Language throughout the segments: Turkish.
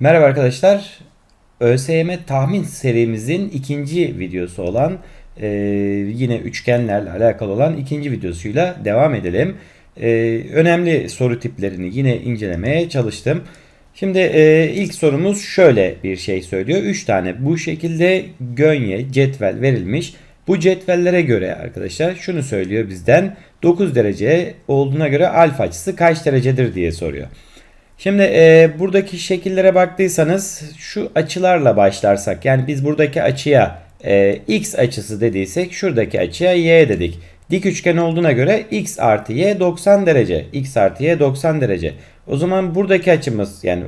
Merhaba arkadaşlar. ÖSYM tahmin serimizin ikinci videosu olan e, yine üçgenlerle alakalı olan ikinci videosuyla devam edelim. E, önemli soru tiplerini yine incelemeye çalıştım. Şimdi e, ilk sorumuz şöyle bir şey söylüyor. 3 tane bu şekilde gönye cetvel verilmiş. Bu cetvellere göre arkadaşlar şunu söylüyor bizden 9 derece olduğuna göre alfa açısı kaç derecedir diye soruyor. Şimdi e, buradaki şekillere baktıysanız şu açılarla başlarsak yani biz buradaki açıya e, x açısı dediysek şuradaki açıya y dedik. Dik üçgen olduğuna göre x artı y 90 derece. x artı y 90 derece. O zaman buradaki açımız yani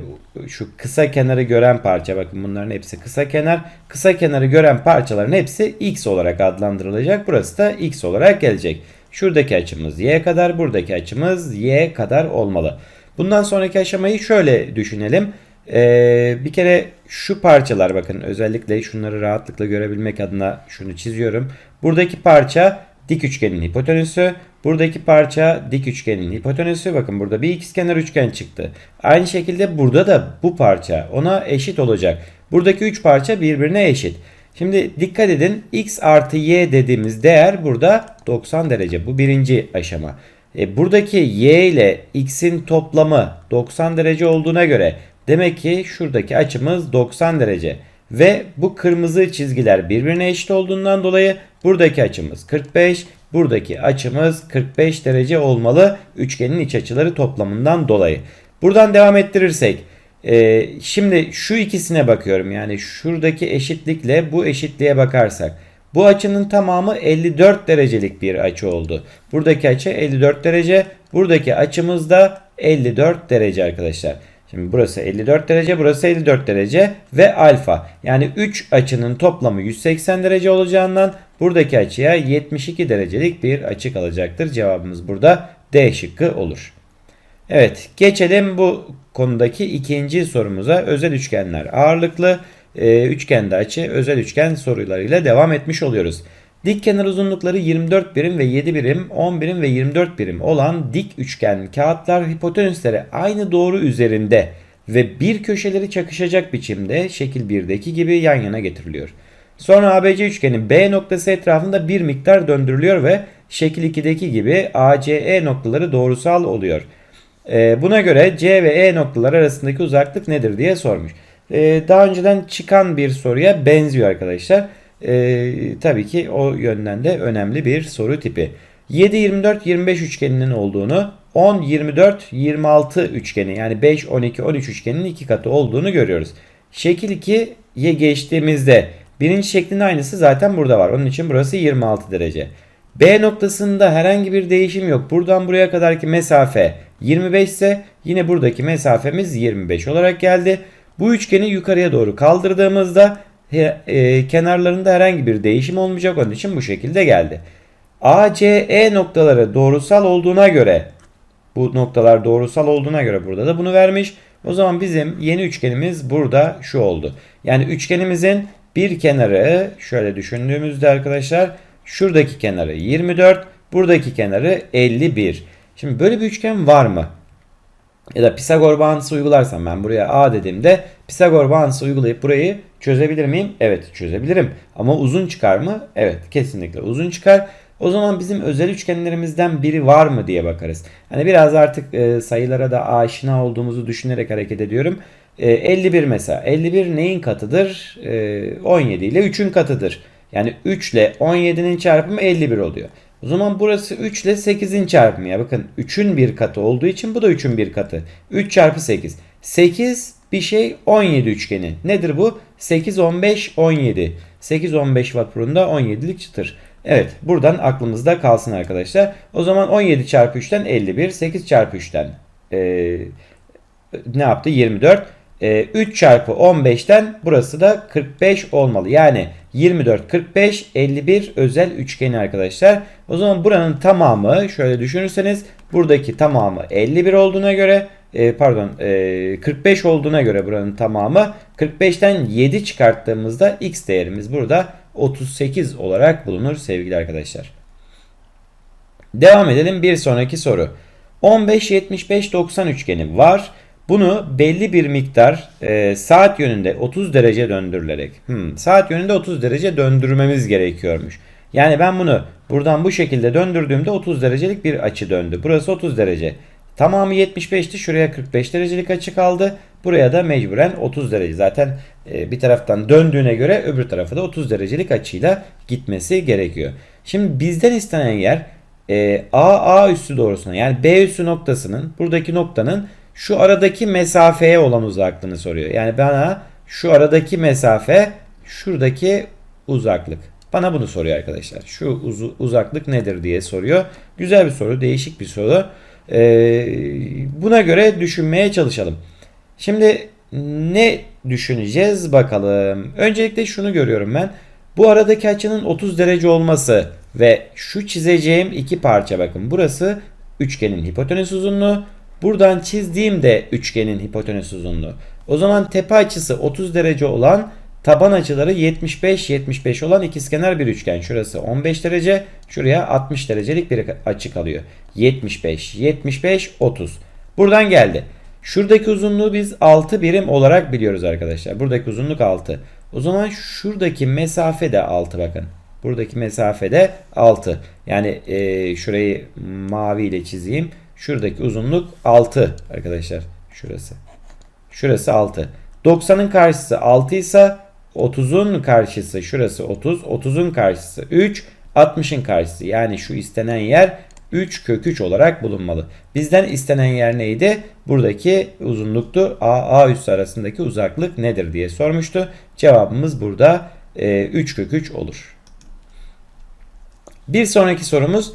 şu kısa kenarı gören parça bakın bunların hepsi kısa kenar. Kısa kenarı gören parçaların hepsi x olarak adlandırılacak. Burası da x olarak gelecek. Şuradaki açımız y kadar buradaki açımız y kadar olmalı. Bundan sonraki aşamayı şöyle düşünelim. Ee, bir kere şu parçalar bakın özellikle şunları rahatlıkla görebilmek adına şunu çiziyorum. Buradaki parça dik üçgenin hipotenüsü. Buradaki parça dik üçgenin hipotenüsü. Bakın burada bir ikizkenar üçgen çıktı. Aynı şekilde burada da bu parça ona eşit olacak. Buradaki üç parça birbirine eşit. Şimdi dikkat edin x artı y dediğimiz değer burada 90 derece. Bu birinci aşama. E, buradaki y ile x'in toplamı 90 derece olduğuna göre demek ki şuradaki açımız 90 derece. Ve bu kırmızı çizgiler birbirine eşit olduğundan dolayı buradaki açımız 45, buradaki açımız 45 derece olmalı üçgenin iç açıları toplamından dolayı. Buradan devam ettirirsek e, şimdi şu ikisine bakıyorum yani şuradaki eşitlikle bu eşitliğe bakarsak bu açının tamamı 54 derecelik bir açı oldu. Buradaki açı 54 derece. Buradaki açımız da 54 derece arkadaşlar. Şimdi burası 54 derece, burası 54 derece ve alfa. Yani 3 açının toplamı 180 derece olacağından buradaki açıya 72 derecelik bir açı kalacaktır. Cevabımız burada D şıkkı olur. Evet, geçelim bu konudaki ikinci sorumuza. Özel üçgenler ağırlıklı e, üçgende açı özel üçgen sorularıyla devam etmiş oluyoruz. Dik kenar uzunlukları 24 birim ve 7 birim, 10 birim ve 24 birim olan dik üçgen kağıtlar hipotenüsleri aynı doğru üzerinde ve bir köşeleri çakışacak biçimde şekil 1'deki gibi yan yana getiriliyor. Sonra ABC üçgeni B noktası etrafında bir miktar döndürülüyor ve şekil 2'deki gibi ACE noktaları doğrusal oluyor. Ee, buna göre C ve E noktalar arasındaki uzaklık nedir diye sormuş. Ee, daha önceden çıkan bir soruya benziyor arkadaşlar. Ee, tabii ki o yönden de önemli bir soru tipi. 7, 24, 25 üçgeninin olduğunu 10, 24, 26 üçgeni yani 5, 12, 13 üçgeninin iki katı olduğunu görüyoruz. Şekil 2'ye geçtiğimizde birinci şeklin aynısı zaten burada var. Onun için burası 26 derece. B noktasında herhangi bir değişim yok. Buradan buraya kadarki mesafe 25 ise yine buradaki mesafemiz 25 olarak geldi. Bu üçgeni yukarıya doğru kaldırdığımızda e, kenarlarında herhangi bir değişim olmayacak. Onun için bu şekilde geldi. ACE noktaları doğrusal olduğuna göre bu noktalar doğrusal olduğuna göre burada da bunu vermiş. O zaman bizim yeni üçgenimiz burada şu oldu. Yani üçgenimizin bir kenarı şöyle düşündüğümüzde arkadaşlar şuradaki kenarı 24, buradaki kenarı 51. Şimdi böyle bir üçgen var mı? Ya da Pisagor bağıntısı uygularsam ben buraya A dediğimde Pisagor bağıntısı uygulayıp burayı çözebilir miyim? Evet çözebilirim. Ama uzun çıkar mı? Evet kesinlikle uzun çıkar. O zaman bizim özel üçgenlerimizden biri var mı diye bakarız. Hani biraz artık e, sayılara da aşina olduğumuzu düşünerek hareket ediyorum. E, 51 mesela. 51 neyin katıdır? E, 17 ile 3'ün katıdır. Yani 3 ile 17'nin çarpımı 51 oluyor. O zaman burası 3 ile 8'in çarpımı ya. Bakın 3'ün bir katı olduğu için bu da 3'ün bir katı. 3 çarpı 8. 8 bir şey 17 üçgeni. Nedir bu? 8, 15, 17. 8, 15 vapurunda 17'lik çıtır. Evet buradan aklımızda kalsın arkadaşlar. O zaman 17 çarpı 3'ten 51. 8 çarpı 3'ten e, ne yaptı? 24. E, 3 çarpı 15'ten burası da 45 olmalı. Yani 24, 45, 51 özel üçgeni arkadaşlar. O zaman buranın tamamı şöyle düşünürseniz buradaki tamamı 51 olduğuna göre e, pardon e, 45 olduğuna göre buranın tamamı 45'ten 7 çıkarttığımızda x değerimiz burada 38 olarak bulunur sevgili arkadaşlar. Devam edelim bir sonraki soru. 15, 75, 90 üçgeni var. Bunu belli bir miktar e, saat yönünde 30 derece döndürülerek hmm, saat yönünde 30 derece döndürmemiz gerekiyormuş. Yani ben bunu buradan bu şekilde döndürdüğümde 30 derecelik bir açı döndü. Burası 30 derece. Tamamı 75'ti. Şuraya 45 derecelik açı kaldı. Buraya da mecburen 30 derece. Zaten e, bir taraftan döndüğüne göre öbür tarafa da 30 derecelik açıyla gitmesi gerekiyor. Şimdi bizden istenen yer e, A A üssü doğrusuna yani B üssü noktasının buradaki noktanın şu aradaki mesafeye olan uzaklığını soruyor. Yani bana şu aradaki mesafe şuradaki uzaklık. Bana bunu soruyor arkadaşlar. Şu uz- uzaklık nedir diye soruyor. Güzel bir soru, değişik bir soru. Ee, buna göre düşünmeye çalışalım. Şimdi ne düşüneceğiz bakalım. Öncelikle şunu görüyorum ben. Bu aradaki açının 30 derece olması ve şu çizeceğim iki parça bakın. Burası üçgenin hipotenüs uzunluğu. Buradan çizdiğim de üçgenin hipotenüs uzunluğu. O zaman tepe açısı 30 derece olan taban açıları 75-75 olan ikizkenar bir üçgen. Şurası 15 derece, şuraya 60 derecelik bir açı kalıyor. 75, 75, 30. Buradan geldi. Şuradaki uzunluğu biz 6 birim olarak biliyoruz arkadaşlar. Buradaki uzunluk 6. O zaman şuradaki mesafe de 6 bakın. Buradaki mesafe de 6. Yani e, şurayı mavi ile çizeyim. Şuradaki uzunluk 6 arkadaşlar. Şurası. Şurası 6. 90'ın karşısı 6 ise 30'un karşısı şurası 30. 30'un karşısı 3. 60'ın karşısı yani şu istenen yer 3 kök 3 olarak bulunmalı. Bizden istenen yer neydi? Buradaki uzunluktu. A, A üssü arasındaki uzaklık nedir diye sormuştu. Cevabımız burada e, 3 kök 3 olur. Bir sonraki sorumuz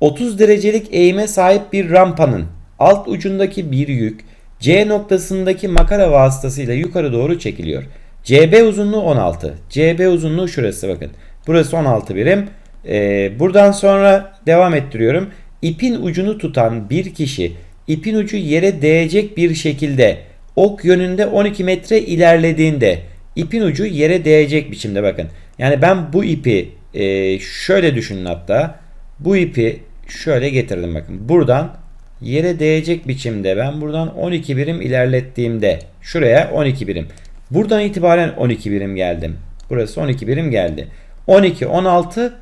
30 derecelik eğime sahip bir rampanın alt ucundaki bir yük C noktasındaki makara vasıtasıyla yukarı doğru çekiliyor. CB uzunluğu 16. CB uzunluğu şurası bakın. Burası 16 birim. Ee, buradan sonra devam ettiriyorum. İpin ucunu tutan bir kişi ipin ucu yere değecek bir şekilde ok yönünde 12 metre ilerlediğinde ipin ucu yere değecek biçimde bakın. Yani ben bu ipi e, şöyle düşünün hatta. Bu ipi şöyle getirdim bakın. Buradan yere değecek biçimde ben buradan 12 birim ilerlettiğimde şuraya 12 birim. Buradan itibaren 12 birim geldim. Burası 12 birim geldi. 12, 16,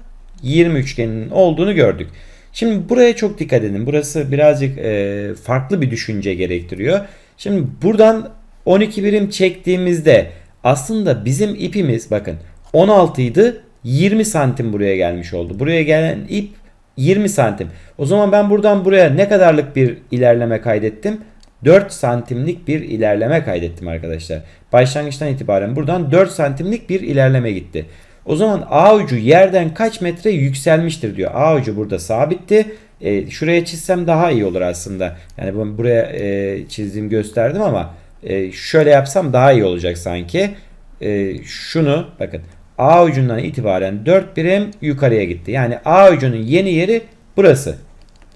20 üçgeninin olduğunu gördük. Şimdi buraya çok dikkat edin. Burası birazcık e, farklı bir düşünce gerektiriyor. Şimdi buradan 12 birim çektiğimizde aslında bizim ipimiz bakın 16 idi 20 santim buraya gelmiş oldu. Buraya gelen ip 20 santim. O zaman ben buradan buraya ne kadarlık bir ilerleme kaydettim? 4 santimlik bir ilerleme kaydettim arkadaşlar. Başlangıçtan itibaren buradan 4 santimlik bir ilerleme gitti. O zaman A ucu yerden kaç metre yükselmiştir diyor. A ucu burada sabitti. E, şuraya çizsem daha iyi olur aslında. Yani ben buraya e, çizdiğim gösterdim ama e, şöyle yapsam daha iyi olacak sanki. E, şunu bakın A ucundan itibaren 4 birim yukarıya gitti. Yani A ucunun yeni yeri burası.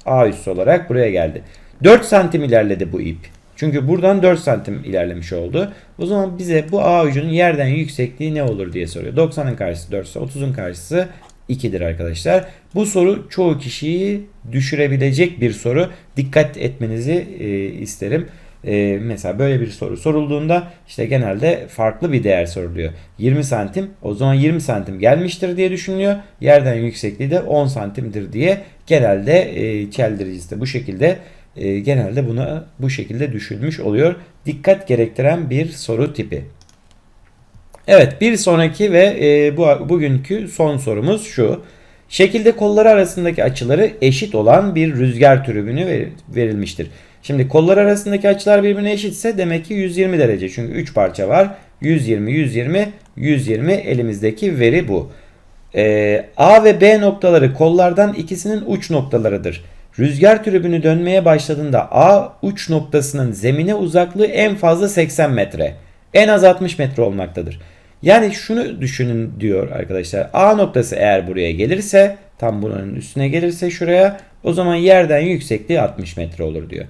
A üssü olarak buraya geldi. 4 santim ilerledi bu ip. Çünkü buradan 4 santim ilerlemiş oldu. O zaman bize bu A ucunun yerden yüksekliği ne olur diye soruyor. 90'ın karşısı 4 ise 30'un karşısı 2'dir arkadaşlar. Bu soru çoğu kişiyi düşürebilecek bir soru. Dikkat etmenizi e, isterim. E, mesela böyle bir soru sorulduğunda işte genelde farklı bir değer soruluyor. 20 santim o zaman 20 santim gelmiştir diye düşünülüyor. Yerden yüksekliği de 10 santimdir diye genelde e, çeldiricisi de bu şekilde e, genelde buna bu şekilde düşünmüş oluyor. Dikkat gerektiren bir soru tipi. Evet bir sonraki ve e, bu bugünkü son sorumuz şu. Şekilde kolları arasındaki açıları eşit olan bir rüzgar türbünü ver, verilmiştir. Şimdi kollar arasındaki açılar birbirine eşitse demek ki 120 derece. Çünkü 3 parça var. 120, 120, 120 elimizdeki veri bu. Ee, A ve B noktaları kollardan ikisinin uç noktalarıdır. Rüzgar tribünü dönmeye başladığında A uç noktasının zemine uzaklığı en fazla 80 metre. En az 60 metre olmaktadır. Yani şunu düşünün diyor arkadaşlar. A noktası eğer buraya gelirse tam bunun üstüne gelirse şuraya o zaman yerden yüksekliği 60 metre olur diyor.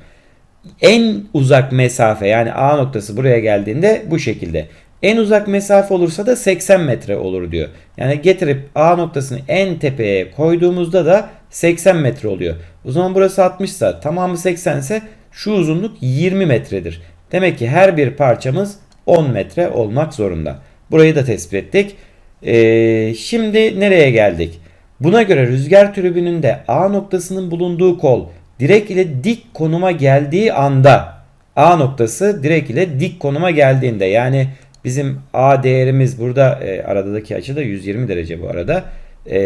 En uzak mesafe yani A noktası buraya geldiğinde bu şekilde. En uzak mesafe olursa da 80 metre olur diyor. Yani getirip A noktasını en tepeye koyduğumuzda da 80 metre oluyor. O zaman burası 60 ise tamamı 80 ise şu uzunluk 20 metredir. Demek ki her bir parçamız 10 metre olmak zorunda. Burayı da tespit ettik. Ee, şimdi nereye geldik? Buna göre rüzgar türbününde A noktasının bulunduğu kol direk ile dik konuma geldiği anda A noktası direk ile dik konuma geldiğinde yani bizim A değerimiz burada e, aradaki açı da 120 derece bu arada. E,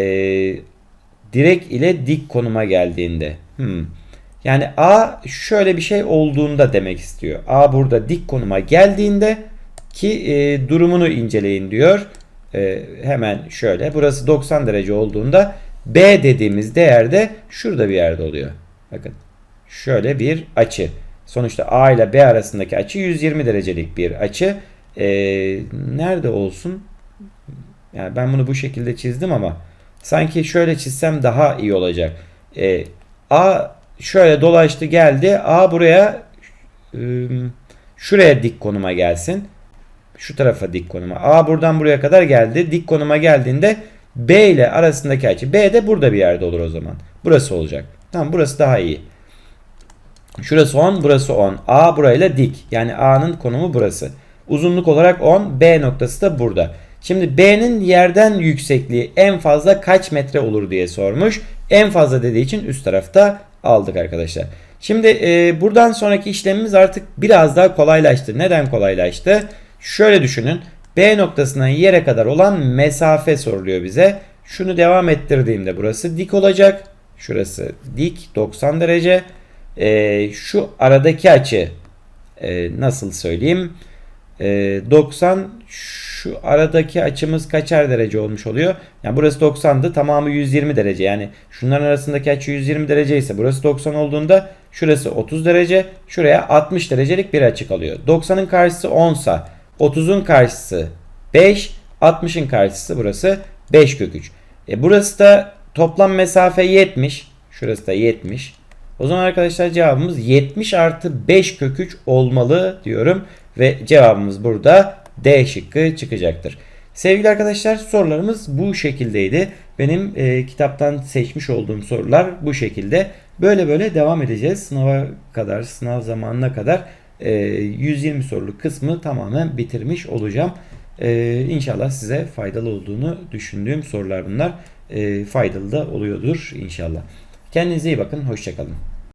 direk ile dik konuma geldiğinde. Hmm. Yani A şöyle bir şey olduğunda demek istiyor. A burada dik konuma geldiğinde ki e, durumunu inceleyin diyor. E, hemen şöyle burası 90 derece olduğunda B dediğimiz değerde şurada bir yerde oluyor. Bakın şöyle bir açı. Sonuçta A ile B arasındaki açı 120 derecelik bir açı. E, nerede olsun? Yani ben bunu bu şekilde çizdim ama sanki şöyle çizsem daha iyi olacak. E, A şöyle dolaştı geldi. A buraya ıı, şuraya dik konuma gelsin. Şu tarafa dik konuma. A buradan buraya kadar geldi. Dik konuma geldiğinde B ile arasındaki açı. B de burada bir yerde olur o zaman. Burası olacak. Tamam burası daha iyi. Şurası 10, burası 10. A burayla dik. Yani A'nın konumu burası. Uzunluk olarak 10, B noktası da burada. Şimdi B'nin yerden yüksekliği en fazla kaç metre olur diye sormuş. En fazla dediği için üst tarafta aldık arkadaşlar. Şimdi e, buradan sonraki işlemimiz artık biraz daha kolaylaştı. Neden kolaylaştı? Şöyle düşünün. B noktasından yere kadar olan mesafe soruluyor bize. Şunu devam ettirdiğimde burası dik olacak. Şurası dik 90 derece. E, şu aradaki açı e, nasıl söyleyeyim? E, 90 şu aradaki açımız kaçar derece olmuş oluyor? Yani burası 90'dı tamamı 120 derece. Yani şunların arasındaki açı 120 derece ise burası 90 olduğunda şurası 30 derece. Şuraya 60 derecelik bir açı kalıyor. 90'ın karşısı 10 sa 30'un karşısı 5 60'ın karşısı burası 5 kök 3. E burası da toplam mesafe 70. Şurası da 70. O zaman arkadaşlar cevabımız 70 artı 5 kök 3 olmalı diyorum. Ve cevabımız burada D şıkkı çıkacaktır. Sevgili arkadaşlar sorularımız bu şekildeydi. Benim e, kitaptan seçmiş olduğum sorular bu şekilde. Böyle böyle devam edeceğiz. Sınava kadar, sınav zamanına kadar e, 120 soruluk kısmı tamamen bitirmiş olacağım. E, inşallah size faydalı olduğunu düşündüğüm sorular bunlar. E, faydalı da oluyordur inşallah. Kendinize iyi bakın. Hoşçakalın.